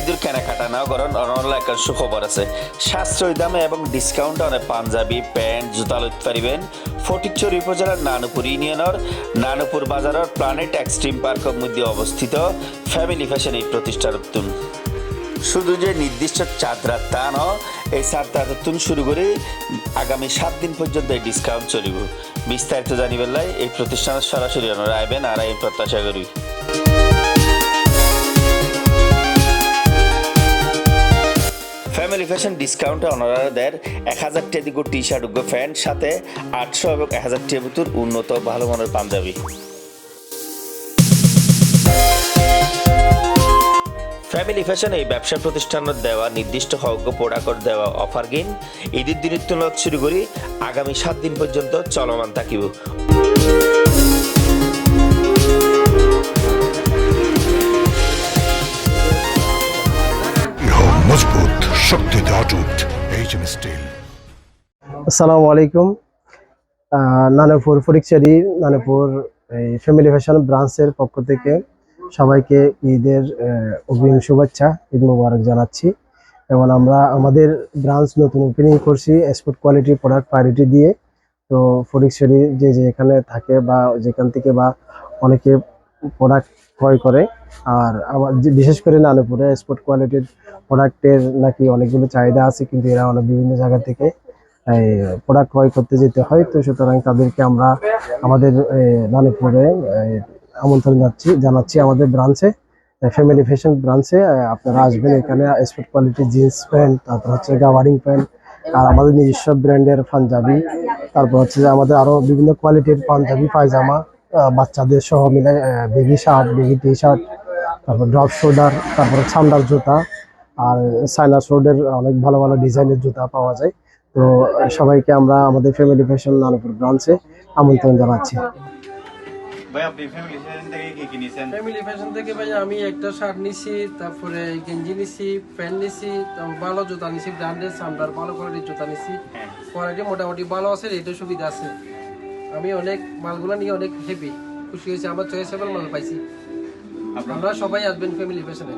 ঈদের কেনাকাটা না করেন, অনলাইন একটা সুখবর আছে। সাশ্রয় দামে এবং ডিসকাউন্ট অনেক পাঞ্জাবি, প্যান্ট, জুতা লইতে পারিবেন। ফটিকচুরি উপজেলার নানুপুর ইউনিয়নের, নানুপুর বাজারের প্ল্যানেট এক্সট্রিম পার্কের মধ্যে অবস্থিত ফ্যামিলি ফ্যাশন এই প্রতিষ্ঠান শুধু যে নির্দিষ্ট চাঁদরা তা ন, এই চাঁদরা তুন শুরু করে আগামী সাত দিন পর্যন্ত এই ডিসকাউন্ট চলিব। বিস্তারিত জানিবেন এই প্রতিষ্ঠানের সরাসরি ওনারা আইবেন, আর এই প্রত্যাশা করি। ফ্যাশন ডিসকাউন্টে ওনারা দেয় এক হাজার টেদিগো টি শার্ট প্যান্ট, সাথে আটশো এবং এক হাজার টেবুতুর উন্নত ভালো মানের পাঞ্জাবি। ফ্যামিলি ফ্যাশন এই ব্যবসা প্রতিষ্ঠানের দেওয়া নির্দিষ্ট হজ্ঞ প্রোডাক্ট দেওয়া অফার গিন ঈদের দিনের তুলনা শুরু করি, আগামী সাত দিন পর্যন্ত চলমান থাকিব। আসসালামু আলাইকুম। নানুপুর ফটিকচারি নানুপুর এই ফ্যামিলি ফ্যাশন ব্রাঞ্চের পক্ষ থেকে সবাইকে ঈদের অগ্রিম শুভেচ্ছা, ঈদ মুবারক জানাচ্ছি। এবং আমরা আমাদের ব্রাঞ্চ নতুন ওপেনিং করছি এক্সপোর্ট কোয়ালিটি প্রোডাক্ট প্রায়োরিটি দিয়ে। তো ফটিকচারি যে যে এখানে থাকে বা যেখান থেকে বা অনেকে প্রোডাক্ট ক্রয় করে। আর আমার যে- বিশেষ করে নানুপুরে এক্সপোর্ট কোয়ালিটির প্রোডাক্টের নাকি অনেকগুলো চাহিদা আছে, কিন্তু এরা অনেক বিভিন্ন জায়গা থেকে প্রোডাক্ট ক্রয় করতে যেতে হয়। তো সুতরাং তাদেরকে আমরা আমাদের নানুপুরে আমন্ত্রণ যাচ্ছি জানাচ্ছি আমাদের ব্রাঞ্চে ফ্যামিলি ফ্যাশন ব্রাঞ্চে আপনারা আসবেন এখানে এক্সপোর্ট কোয়ালিটি জিন্স প্যান্ট তারপর হচ্ছে গাওয়ারিং প্যান্ট আর আমাদের নিজস্ব ব্র্যান্ডের পাঞ্জাবি, তারপর হচ্ছে আমাদের আরও বিভিন্ন কোয়ালিটির পাঞ্জাবি, পায়জামা বাচ্চাদের সহ মিলে baggy shirt baggy T shirt তারপর ড্রপ শোল্ডার তারপরে ছান্ডার জুতা আর সাইনাস রোডের অনেক ভালো ভালো ডিজাইনের জুতা পাওয়া যায়। তো সবাইকে আমরা আমাদের ফ্যামিলি ফ্যাশন নানুপুর ব্রাঞ্চে আমন্ত্রণ জানাচ্ছি। ভাই আপনি ফ্যামিলি ফ্যাশন থেকে কি কিনেছেন ফ্যামিলি ফ্যাশন থেকে ভাই আমি একটা শার্ট নিছি তারপরে গেঞ্জি নিছি প্যান্ট নিছি ভালো জুতা নিছি ব্র্যান্ডের ভালো কোয়ালিটির জুতা নিছি। কোয়ালিটি মোটামুটি ভালো আছে রেটের সুবিধা আছে। আমি অনেক মালগুলো নিয়ে অনেক হেপি খুশি হয়েছি আমার চয়েসেবল মাল পাইছি। আপনারা সবাই আসবেন ফ্যামিলি ফ্যাশনে